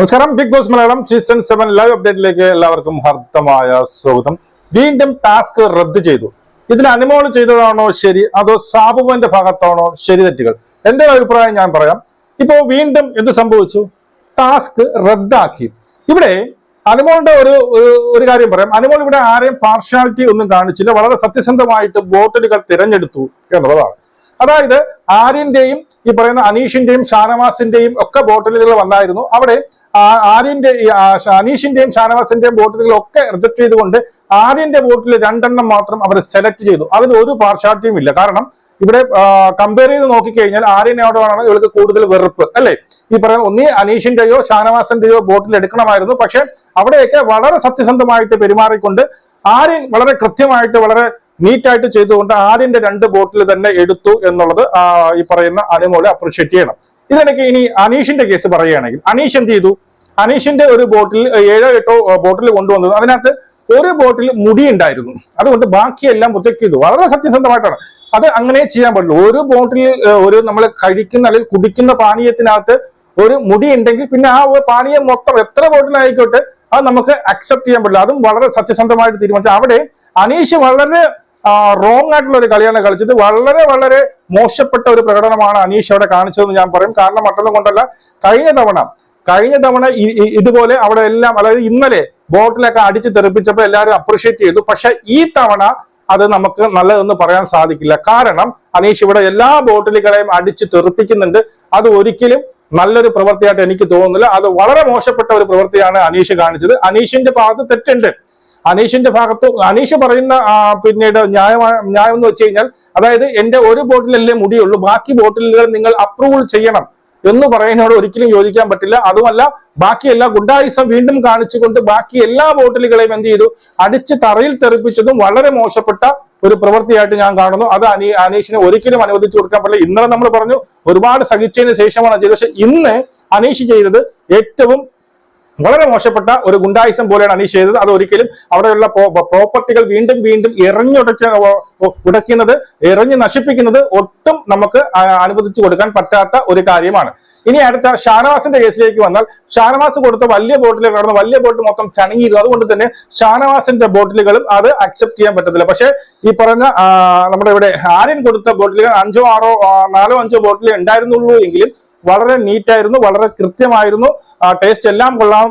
നമസ്കാരം. Big Boss Malayalam season seven live അപ്ഡേറ്റിലേക്ക് എല്ലാവർക്കും ഹർദ്ദമായ സ്വാഗതം. വീണ്ടും ടാസ്ക് റദ്ദ് ചെയ്തു. ഇതിൽ അനുമോൾ ചെയ്തതാണോ ശരി? അതോ സാബുവിന്റെ ഭാഗത്താണോ ശരി തെറ്റുകൾ? എന്റെ അഭിപ്രായം ഞാൻ പറയാം. ഇപ്പോ വീണ്ടും എന്ത് സംഭവിച്ചു? ടാസ്ക് റദ്ദാക്കി. ഇവിടെ അനുമോളുടെ ഒരു- ഒരു കാര്യം പറയാം. അനുമോൾ ഇവിടെ ആരെയും പാർഷ്യാലിറ്റി ഒന്നും കാണിച്ചില്ല. വളരെ സത്യസന്ധമായിട്ട് ബോട്ടിലുകൾ തിരഞ്ഞെടുത്തു എന്നുള്ളതാണ്. അതായത് ആര്യന്റെയും ഈ പറയുന്ന അനീഷിന്റെയും ഷാനവാസിന്റെയും ഒക്കെ ബോട്ടിലുകൾ വന്നായിരുന്നു. അവിടെ ആര്യന്റെ അനീഷിന്റെയും ഷാനവാസിന്റെയും ബോട്ടിലുകൾ ഒക്കെ റിജക്ട് ചെയ്തുകൊണ്ട് ആര്യന്റെ ബോട്ടിൽ രണ്ടെണ്ണം മാത്രം അവർ സെലക്ട് ചെയ്തു. അതിന് ഒരു പാർഷ്യാലിറ്റിയും ഇല്ല. കാരണം ഇവിടെ കമ്പയർ ചെയ്ത് നോക്കിക്കഴിഞ്ഞാൽ ആര്യനോടാണ് ഇവർക്ക് കൂടുതൽ വെറുപ്പ് അല്ലെ? ഈ പറയുന്ന ഒന്നി അനീഷിന്റെയോ ഷാനവാസിന്റെയോ ബോട്ടിൽ എടുക്കണമായിരുന്നു. പക്ഷെ അവിടെയൊക്കെ വളരെ സത്യസന്ധമായിട്ട് പെരുമാറിക്കൊണ്ട് ആര്യൻ വളരെ കൃത്യമായിട്ട് വളരെ നീറ്റായിട്ട് ചെയ്തുകൊണ്ട് ആദ്യന്റെ രണ്ട് ബോട്ടിൽ തന്നെ എടുത്തു എന്നുള്ളത് ഈ പറയുന്ന അനുമോളെ അപ്രിഷിയേറ്റ് ചെയ്യണം. ഇതിനിടയ്ക്ക് ഇനി അനീഷിന്റെ കേസ് പറയുകയാണെങ്കിൽ അനീഷ് എന്ത് ചെയ്തു? അനീഷിന്റെ ഒരു ബോട്ടിൽ ഏഴോ എട്ടോ ബോട്ടിൽ കൊണ്ടുവന്നത് അതിനകത്ത് ഒരു ബോട്ടിൽ മുടി ഉണ്ടായിരുന്നു അതുകൊണ്ട് ബാക്കിയെല്ലാം പ്രൊജക്ട് ചെയ്തു. വളരെ സത്യസന്ധമായിട്ടാണ്. അത് അങ്ങനെ ചെയ്യാൻ പറ്റില്ല. ഒരു ബോട്ടിൽ ഒരു നമ്മൾ കഴിക്കുന്ന അല്ലെങ്കിൽ കുടിക്കുന്ന പാനീയത്തിനകത്ത് ഒരു മുടി ഉണ്ടെങ്കിൽ പിന്നെ ആ പാനീയം മൊത്തം എത്ര ബോട്ടിലായിക്കോട്ടെ അത് നമുക്ക് അക്സെപ്റ്റ് ചെയ്യാൻ പറ്റില്ല. അതും വളരെ സത്യസന്ധമായിട്ട് തീരുമാനിച്ചു. അവിടെ അനീഷ് വളരെ റോങ് ആയിട്ടുള്ള ഒരു കളിയാണ് കളിച്ചത്. വളരെ വളരെ മോശപ്പെട്ട ഒരു പ്രകടനമാണ് അനീഷ് അവിടെ കാണിച്ചതെന്ന് ഞാൻ പറയും. കാരണം മറ്റൊന്നും കൊണ്ടല്ല കഴിഞ്ഞ തവണ കഴിഞ്ഞ തവണ ഇതുപോലെ അവിടെ എല്ലാം അതായത് ഇന്നലെ ബോട്ടിലൊക്കെ അടിച്ച് തെറിപ്പിച്ചപ്പോൾ എല്ലാവരും അപ്രീഷിയേറ്റ് ചെയ്തു. പക്ഷെ ഈ തവണ അത് നമുക്ക് നല്ലതെന്ന് പറയാൻ സാധിക്കില്ല. കാരണം അനീഷ് ഇവിടെ എല്ലാ ബോട്ടിലുകളെയും അടിച്ച് തെറിപ്പിക്കുന്നുണ്ട്. അത് ഒരിക്കലും നല്ലൊരു പ്രവൃത്തിയായിട്ട് എനിക്ക് തോന്നുന്നില്ല. അത് വളരെ മോശപ്പെട്ട ഒരു പ്രവൃത്തിയാണ് അനീഷ് കാണിച്ചത്. അനീഷിന്റെ ഭാഗത്ത് തെറ്റുണ്ട്. അനീഷിന്റെ ഭാഗത്ത് അനീഷ് പറയുന്ന പിന്നീട് ന്യായമായ ന്യായം എന്ന് വെച്ച് കഴിഞ്ഞാൽ അതായത് എന്റെ ഒരു ബോട്ടിലല്ലേ മുടിയുള്ളൂ ബാക്കി ബോട്ടിലുകൾ നിങ്ങൾ അപ്രൂവൽ ചെയ്യണം എന്ന് പറയുന്നതിനോട് ഒരിക്കലും യോജിക്കാൻ പറ്റില്ല. അതുമല്ല ബാക്കി എല്ലാ ഗുണ്ടായുസം വീണ്ടും കാണിച്ചുകൊണ്ട് ബാക്കി എല്ലാ ബോട്ടിലുകളെയും എന്ത് ചെയ്തു? അടിച്ച് തറയിൽ തെറിപ്പിച്ചതും വളരെ മോശപ്പെട്ട ഒരു പ്രവൃത്തിയായിട്ട് ഞാൻ കാണുന്നു. അത് അനീ അനീഷിനെ ഒരിക്കലും അനുവദിച്ചു കൊടുക്കാൻ പറ്റില്ല. ഇന്നലെ നമ്മൾ പറഞ്ഞു ഒരുപാട് സഹിച്ചതിന് ശേഷമാണ് ചെയ്തത്. പക്ഷെ ഇന്ന് അനീഷ് ചെയ്തത് ഏറ്റവും വളരെ മോശപ്പെട്ട ഒരു ഗുണ്ടായിസം പോലെയാണ് അനീഷ് ചെയ്തത്. അത് ഒരിക്കലും അവിടെയുള്ള പ്രോപ്പർട്ടികൾ വീണ്ടും വീണ്ടും എറിഞ്ഞുടച്ച ഉടയ്ക്കുന്നത് എറിഞ്ഞ് നശിപ്പിക്കുന്നത് ഒട്ടും നമുക്ക് അനുവദിച്ചു കൊടുക്കാൻ പറ്റാത്ത ഒരു കാര്യമാണ്. ഇനി അടുത്ത ഷാനവാസിന്റെ കേസിലേക്ക് വന്നാൽ ഷാനവാസ് കൊടുത്ത വലിയ ബോട്ടിൽ കടന്ന് വലിയ ബോട്ട് മൊത്തം ചണങ്ങിയിരുന്നു. അതുകൊണ്ട് തന്നെ ഷാനവാസിന്റെ ബോട്ടിലുകളും അത് അക്സെപ്റ്റ് ചെയ്യാൻ പറ്റത്തില്ല. പക്ഷേ ഈ പറഞ്ഞ നമ്മുടെ ഇവിടെ ആര്യൻ കൊടുത്ത ബോട്ടിലുകൾ അഞ്ചോ ആറോ നാലോ അഞ്ചോ ബോട്ടിലേ ഉണ്ടായിരുന്നുള്ളൂ എങ്കിലും വളരെ നീറ്റായിരുന്നു വളരെ കൃത്യമായിരുന്നു. ടേസ്റ്റ് എല്ലാം കൊള്ളാം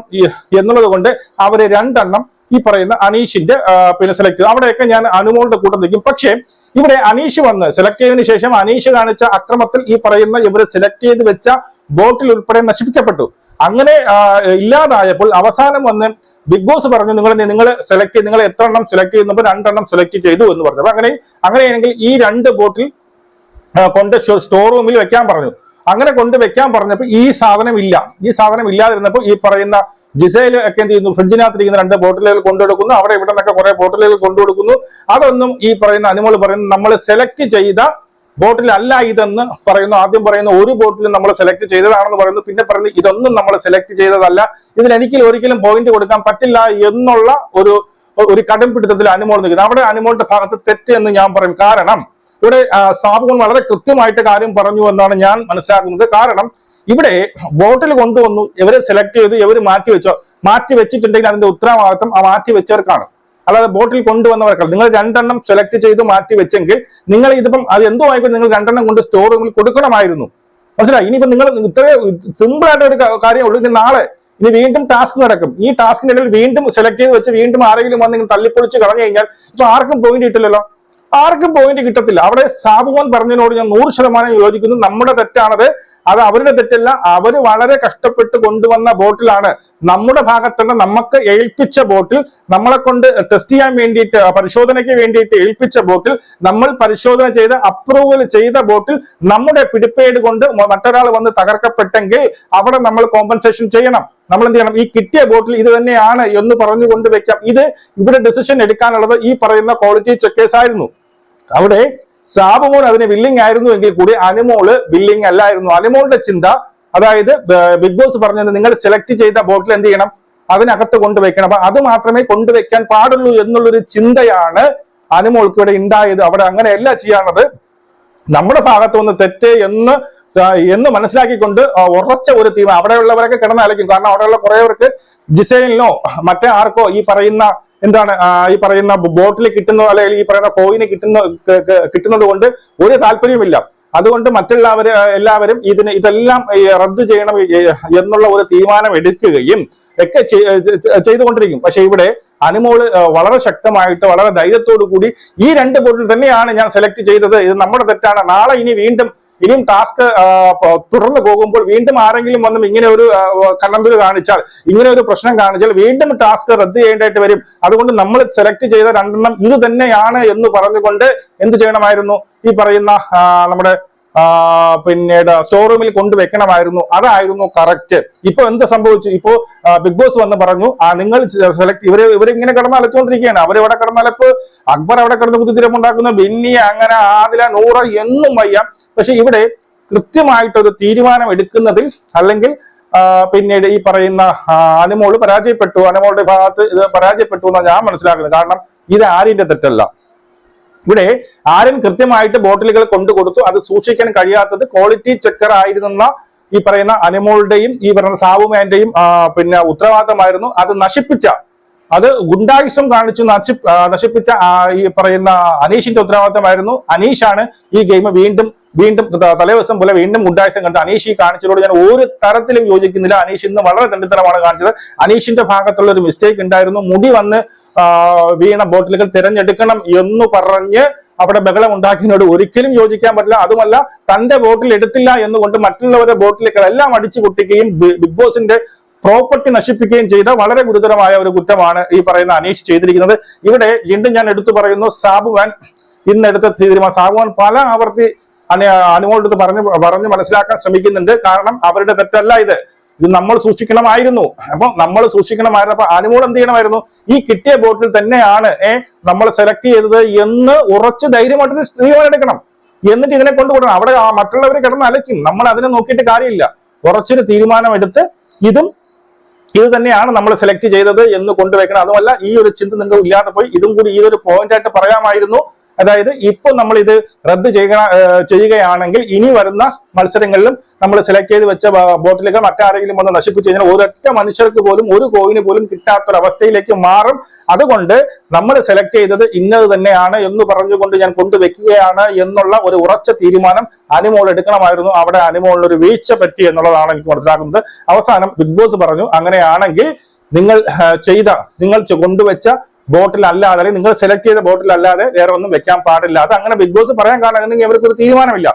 എന്നുള്ളത് കൊണ്ട് അവർ രണ്ടെണ്ണം ഈ പറയുന്ന അനീഷിന്റെ പിന്നെ സെലക്ട് ചെയ്തു. അവിടെയൊക്കെ ഞാൻ അനുമോളുടെ കൂട്ടം നിൽക്കും. പക്ഷേ ഇവിടെ അനീഷ് വന്ന് സെലക്ട് ചെയ്തതിനു ശേഷം അനീഷ് കാണിച്ച അക്രമത്തിൽ ഈ പറയുന്ന ഇവർ സെലക്ട് ചെയ്ത് വെച്ച ബോട്ടിൽ ഉൾപ്പെടെ നശിപ്പിക്കപ്പെട്ടു. അങ്ങനെ ഇല്ലാതായപ്പോൾ അവസാനം വന്ന് ബിഗ് ബോസ് പറഞ്ഞു നിങ്ങൾ നിങ്ങൾ സെലക്ട് ചെയ്ത് നിങ്ങൾ എത്ര എണ്ണം സെലക്ട് ചെയ്യുന്നപ്പോൾ രണ്ടെണ്ണം സെലക്ട് ചെയ്തു എന്ന് പറഞ്ഞു. അപ്പൊ അങ്ങനെ അങ്ങനെയാണെങ്കിൽ ഈ രണ്ട് ബോട്ടിൽ കൊണ്ട് സ്റ്റോർ റൂമിൽ വെക്കാൻ പറഞ്ഞു. അങ്ങനെ കൊണ്ട് വെക്കാൻ പറഞ്ഞപ്പോൾ ഈ സാധനം ഇല്ല ഈ സാധനം ഇല്ലാതിരുന്നപ്പോൾ ഈ പറയുന്ന ജിസയിൽ ഒക്കെ എന്ത് ചെയ്യുന്നു? ഫ്രിഡ്ജിനകത്തിരിക്കുന്ന രണ്ട് ബോട്ടിലുകൾ കൊണ്ടുകൊടുക്കുന്നു. അവിടെ ഇവിടെ നിന്നൊക്കെ കുറെ ബോട്ടിലുകൾ കൊണ്ടുകൊടുക്കുന്നു. അതൊന്നും ഈ പറയുന്ന അനുമോൾ പറയുന്ന നമ്മൾ സെലക്ട് ചെയ്ത ബോട്ടിലല്ല ഇതെന്ന് പറയുന്നു. ആദ്യം പറയുന്ന ഒരു ബോട്ടിൽ നമ്മൾ സെലക്ട് ചെയ്തതാണെന്ന് പറയുന്നു. പിന്നെ പറയുന്നു ഇതൊന്നും നമ്മൾ സെലക്ട് ചെയ്തതല്ല. ഇതിൽ എനിക്ക് ഒരിക്കലും പോയിന്റ് കൊടുക്കാൻ പറ്റില്ല എന്നുള്ള ഒരു ഒരു കടുംപിടുത്തത്തിൽ അനുമോൾ നിൽക്കുന്നത് അവിടെ അനുമോളുടെ ഭാഗത്ത് തെറ്റ് എന്ന് ഞാൻ പറയും. കാരണം ഇവിടെ സാബുകൾ വളരെ കൃത്യമായിട്ട് കാര്യം പറഞ്ഞു എന്നാണ് ഞാൻ മനസ്സിലാക്കുന്നത്. കാരണം ഇവിടെ ബോട്ടിൽ കൊണ്ടുവന്നു ഇവരെ സെലക്ട് ചെയ്തു ഇവർ മാറ്റി വെച്ചോ മാറ്റി വെച്ചിട്ടുണ്ടെങ്കിൽ അതിന്റെ ഉത്തരവാദിത്വം ആ മാറ്റി വെച്ചവർക്കാണ്. അല്ലാതെ ബോട്ടിൽ കൊണ്ടുവന്നവർക്കല്ല. നിങ്ങൾ രണ്ടെണ്ണം സെലക്ട് ചെയ്ത് മാറ്റി വെച്ചെങ്കിൽ നിങ്ങൾ ഇതിപ്പം അത് എന്തോ ആയിക്കോട്ടെ നിങ്ങൾ രണ്ടെണ്ണം കൊണ്ട് സ്റ്റോർ റൂമിൽ കൊടുക്കണമായിരുന്നു. മനസ്സിലായി? ഇനിയിപ്പോ നിങ്ങൾ ഇത്ര സിമ്പിൾ ആയിട്ട് ഒരു കാര്യം ഇനി നാളെ ഇനി വീണ്ടും ടാസ്ക് നടക്കും. ഈ ടാസ്കിന്റെ ഇടയിൽ വീണ്ടും സെലക്ട് ചെയ്ത് വെച്ച് വീണ്ടും ആരെങ്കിലും വന്ന് നിങ്ങൾ തള്ളിപ്പൊളിച്ച് കളഞ്ഞു കഴിഞ്ഞാൽ ഇപ്പൊ ആർക്കും പോയിന്റ് കിട്ടില്ലല്ലോ. ആർക്കും പോയിന്റ് കിട്ടത്തില്ല. അവിടെ സാബുമോൻ പറഞ്ഞതിനോട് ഞാൻ നൂറ് ശതമാനം യോജിക്കുന്നു. നമ്മുടെ തെറ്റാണത്. അത് അവരുടെ തെറ്റല്ല. അവർ വളരെ കഷ്ടപ്പെട്ട് കൊണ്ടുവന്ന ബോട്ടിലാണ്. നമ്മുടെ ഭാഗത്തുള്ള നമുക്ക് ഏൽപ്പിച്ച ബോട്ടിൽ നമ്മളെ കൊണ്ട് ടെസ്റ്റ് ചെയ്യാൻ വേണ്ടിയിട്ട് പരിശോധനയ്ക്ക് വേണ്ടിയിട്ട് ഏൽപ്പിച്ച ബോട്ടിൽ നമ്മൾ പരിശോധന ചെയ്ത് അപ്രൂവൽ ചെയ്ത ബോട്ടിൽ നമ്മുടെ പിടിപ്പേട് കൊണ്ട് മറ്റൊരാൾ വന്ന് തകർക്കപ്പെട്ടെങ്കിൽ അവിടെ നമ്മൾ കോമ്പൻസേഷൻ ചെയ്യണം. നമ്മൾ എന്ത് ചെയ്യണം? ഈ കിട്ടിയ ബോട്ടിൽ ഇത് തന്നെയാണ് എന്ന് പറഞ്ഞുകൊണ്ട് വെക്കാം. ഇത് ഇവിടെ ഡിസിഷൻ എടുക്കാനുള്ളത് ഈ പറയുന്ന ക്വാളിറ്റി ചെക്കേഴ്സ് ആയിരുന്നു. അവിടെ സാബുമോൻ അതിന് വില്ലിംഗ് ആയിരുന്നു എങ്കിൽ കൂടി അനുമോൾ വില്ലിംഗ് അല്ലായിരുന്നു. അനുമോളുടെ ചിന്ത അതായത് ബിഗ് ബോസ് പറഞ്ഞത് നിങ്ങൾ സെലക്ട് ചെയ്ത ബോട്ടിൽ എന്ത് ചെയ്യണം? അതിനകത്ത് കൊണ്ടുവയ്ക്കണം. അപ്പൊ അത് മാത്രമേ കൊണ്ടുവയ്ക്കാൻ പാടുള്ളൂ എന്നുള്ളൊരു ചിന്തയാണ് അനുമോൾക്ക് ഇവിടെ ഉണ്ടായത്. അവിടെ അങ്ങനെയല്ല ചെയ്യാനുള്ളത്. നമ്മുടെ ഭാഗത്തു നിന്ന് തെറ്റ് എന്ന് എന്ന് മനസ്സിലാക്കിക്കൊണ്ട് ഉറച്ച ഒരു തീം അവിടെയുള്ളവരൊക്കെ കിടന്ന് അലയ്ക്കും. കാരണം അവിടെയുള്ള കുറേവർക്ക് ജിസൈലിനോ മറ്റേ ആർക്കോ ഈ പറയുന്ന എന്താണ് ഈ പറയുന്ന ബോട്ടിൽ കിട്ടുന്ന അല്ലെങ്കിൽ ഈ പറയുന്ന കോയിന് കിട്ടുന്ന കിട്ടുന്നത് കൊണ്ട് ഒരു താല്പര്യമില്ല അതുകൊണ്ട് മറ്റുള്ളവര് എല്ലാവരും ഇതിന് ഇതെല്ലാം റദ്ദു ചെയ്യണം എന്നുള്ള ഒരു തീരുമാനം എടുക്കുകയും ഒക്കെ ചെയ്തുകൊണ്ടിരിക്കും. പക്ഷെ ഇവിടെ അനുമോൾ വളരെ ശക്തമായിട്ട് വളരെ ധൈര്യത്തോടു കൂടി ഈ രണ്ട് ബോട്ടിൽ തന്നെയാണ് ഞാൻ സെലക്ട് ചെയ്തത്. ഇത് നമ്മുടെ തെറ്റാണ്. നാളെ ഇനി വീണ്ടും ഇനിയും ടാസ്ക് തുടർന്ന് പോകുമ്പോൾ വീണ്ടും ആരെങ്കിലും വന്നും ഇങ്ങനെ ഒരു കണ്ണമ്പര് കാണിച്ചാൽ ഇങ്ങനെ ഒരു പ്രശ്നം കാണിച്ചാൽ വീണ്ടും ടാസ്ക് റദ്ദ് ചെയ്യേണ്ടതായിട്ട് വരും. അതുകൊണ്ട് നമ്മൾ സെലക്ട് ചെയ്ത രണ്ടെണ്ണം ഇത് തന്നെയാണ് എന്ന് പറഞ്ഞുകൊണ്ട് എന്ത് ചെയ്യണമായിരുന്നു? ഈ പറയുന്ന നമ്മുടെ പിന്നീട് സ്റ്റോർ റൂമിൽ കൊണ്ടുവെക്കണമായിരുന്നു. അതായിരുന്നു കറക്റ്റ് ഇപ്പൊ എന്ത് സംഭവിച്ചു? ഇപ്പോ ബിഗ് ബോസ് വന്ന് പറഞ്ഞു ആ നിങ്ങൾ സെലക്ട് ഇവർ ഇവരിങ്ങനെ കിടന്ന് അലച്ചുകൊണ്ടിരിക്കുകയാണ്. അവരിവിടെ കിടന്ന് അലപ്പ്? അക്ബർ അവിടെ കിടന്ന് കുത്തിത്തിരപ്പുണ്ടാക്കുന്നു? ബിന്നി അങ്ങനെ ആദില നൂറ എന്നും വയ്യ. പക്ഷെ ഇവിടെ കൃത്യമായിട്ടൊരു തീരുമാനം എടുക്കുന്നതിൽ അല്ലെങ്കിൽ പിന്നീട് ഈ പറയുന്ന അനുമോൾ പരാജയപ്പെട്ടു. അനുമോളുടെ ഭാഗത്ത് ഇത് പരാജയപ്പെട്ടു എന്നാണ് ഞാൻ മനസ്സിലാക്കുന്നത്. കാരണം ഇത് ആരിന്റെ തെറ്റല്ല. ഇവിടെ ആരും കൃത്യമായിട്ട് ബോട്ടിലുകൾ കൊണ്ടു കൊടുത്തു. അത് സൂക്ഷിക്കാൻ കഴിയാത്തത് ക്വാളിറ്റി ചെക്കർ ആയിരുന്ന ഈ പറയുന്ന അനിമോളുടെയും ഈ പറയുന്ന സാവുമാന്റെയും പിന്നെ ഉത്തരവാദിത്തമായിരുന്നു. അത് നശിപ്പിച്ച അത് ഗുണ്ടായുസം കാണിച്ചു നശി നശിപ്പിച്ച ഈ പറയുന്ന അനീഷിന്റെ ഉത്തരവാദിത്തമായിരുന്നു. അനീഷാണ് ഈ ഗെയിം വീണ്ടും വീണ്ടും തലേദിവസം പോലെ വീണ്ടും ഗുണ്ടായുസം കണ്ട് അനീഷ് കാണിച്ചതോട് ഞാൻ ഒരു തരത്തിലും യോജിക്കുന്നില്ല. അനീഷ് ഇന്ന് വളരെ തണ്ടിത്തരമാണ് കാണിച്ചത്. അനീഷിന്റെ ഭാഗത്തുള്ള ഒരു മിസ്റ്റേക്ക് ഉണ്ടായിരുന്നു. മുടി വന്ന് വീണ ബോട്ടിലുകൾ തിരഞ്ഞെടുക്കണം എന്ന് പറഞ്ഞ് അവിടെ ബഹളം ഉണ്ടാക്കിയതിനോട് ഒരിക്കലും യോജിക്കാൻ പറ്റില്ല. അതുമല്ല തന്റെ ബോട്ടിൽ എടുത്തില്ല എന്നുകൊണ്ട് മറ്റുള്ളവരുടെ ബോട്ടിലേക്ക് എല്ലാം അടിച്ചു പൊട്ടിക്കുകയും ബിഗ് ബോസിന്റെ പ്രോപ്പർട്ടി നശിപ്പിക്കുകയും ചെയ്ത വളരെ ഗുരുതരമായ ഒരു കുറ്റമാണ് ഈ പറയുന്ന അനീഷ് ചെയ്തിരിക്കുന്നത്. ഇവിടെ വീണ്ടും ഞാൻ എടുത്തു പറയുന്നു സാബുവാൻ ഇന്നെടുത്ത തീരുമാനം. സാബുവാൻ പല ആവർത്തി അനുമോളുടെ അടുത്ത് പറഞ്ഞ് പറഞ്ഞ് മനസ്സിലാക്കാൻ ശ്രമിക്കുന്നുണ്ട്. കാരണം അവരുടെ തെറ്റല്ല ഇത്. ഇത് നമ്മൾ സൂക്ഷിക്കണമായിരുന്നു. അപ്പൊ നമ്മൾ സൂക്ഷിക്കണമായിരുന്നു. അപ്പൊ അനുമോൾ എന്ത് ചെയ്യണമായിരുന്നു? ഈ കിട്ടിയ ബോട്ടിൽ തന്നെയാണ് ഏഹ് നമ്മൾ സെലക്ട് ചെയ്തത് എന്ന് ഉറച്ച് ധൈര്യമായിട്ട് തീരുമാനം എടുക്കണം. എന്നിട്ട് ഇതിനെ കൊണ്ടുപോകണം അവിടെ ആ മറ്റുള്ളവർ കിടന്ന് അലയ്ക്കും. നമ്മൾ അതിനെ നോക്കിയിട്ട് കാര്യമില്ല. ഉറച്ചൊരു തീരുമാനമെടുത്ത് ഇതും ഇത് തന്നെയാണ് നമ്മൾ സെലക്ട് ചെയ്തത് എന്ന് കൊണ്ടുവയ്ക്കണം. അതുമല്ല ഈ ഒരു ചിന്ത നിങ്ങൾ ഇല്ലാതെ പോയി. ഇതും കൂടി ഈ ഒരു പോയിന്റ് ആയിട്ട് പറയാമായിരുന്നു. അതായത് ഇപ്പോൾ നമ്മൾ ഇത് റദ്ദ് ചെയ്യണ ചെയ്യുകയാണെങ്കിൽ ഇനി വരുന്ന മത്സരങ്ങളിലും നമ്മൾ സെലക്ട് ചെയ്ത് വെച്ച ബോട്ടിലുകൾ മറ്റാരെങ്കിലും വന്ന് നശിപ്പിച്ചു കഴിഞ്ഞാൽ ഒരൊറ്റ മനുഷ്യർക്ക് പോലും ഒരു കോയിന് പോലും കിട്ടാത്തൊരവസ്ഥയിലേക്ക് മാറും. അതുകൊണ്ട് നമ്മൾ സെലക്ട് ചെയ്തത് ഇന്നത് തന്നെയാണ് എന്ന് പറഞ്ഞുകൊണ്ട് ഞാൻ കൊണ്ടുവെക്കുകയാണ് എന്നുള്ള ഒരു ഉറച്ച തീരുമാനം അനുമോൾ എടുക്കണമായിരുന്നു. അവിടെ അനുമോളിന് ഒരു വീഴ്ച പറ്റി എന്നുള്ളതാണ് എനിക്ക് മനസ്സിലാക്കുന്നത്. അവസാനം ബിഗ് ബോസ് പറഞ്ഞു അങ്ങനെയാണെങ്കിൽ നിങ്ങൾ ചെയ്ത നിങ്ങൾ കൊണ്ടുവച്ച ബോട്ടിൽ അല്ലാതെ അല്ലെങ്കിൽ നിങ്ങൾ സെലക്ട് ചെയ്ത ബോട്ടിൽ അല്ലാതെ വേറെ ഒന്നും വെക്കാൻ പാടില്ല. അത് അങ്ങനെ ബിഗ് ബോസ് പറയാൻ കാരണം ഇവർക്കൊരു തീരുമാനമില്ല.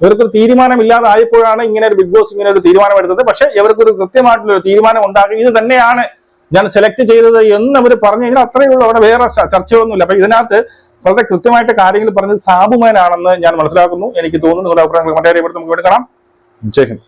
ഇവർക്കൊരു തീരുമാനമില്ലാതെ ആയപ്പോഴാണ് ഇങ്ങനെ ഒരു ബിഗ് ബോസ് ഇങ്ങനെ ഒരു തീരുമാനം എടുത്തത് പക്ഷെ ഇവർക്കൊരു കൃത്യമായിട്ടുള്ള തീരുമാനം ഉണ്ടാക്കി ഇത് തന്നെയാണ് ഞാൻ സെലക്ട് ചെയ്തത് എന്ന് അവർ പറഞ്ഞു കഴിഞ്ഞാൽ അത്രയേ ഉള്ളൂ. അവിടെ വേറെ ചർച്ചയൊന്നുമില്ല അപ്പൊ ഇതിനകത്ത് വളരെ കൃത്യമായിട്ട് കാര്യങ്ങൾ പറഞ്ഞത് സാബുമാനാണെന്ന് ഞാൻ മനസ്സിലാക്കുന്നു. എനിക്ക് തോന്നുന്നു നിങ്ങളുടെ അഭിപ്രായങ്ങൾ മറ്റേ നമുക്ക് വേണ്ടി കാണാം ജയ് ഹിന്ദ്.